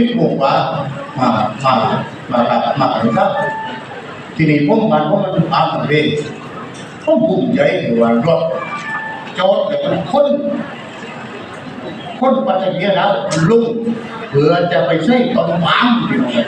ชิบหกว่ามามามามามาครับทีนี้ผมมันผมมันตามกันเองผมภูมิใจในวันรถจอดแต่เป็นคนคนปัจจุบันนะลุงเพื่อจะไปใช้ตอนวางที่นั่น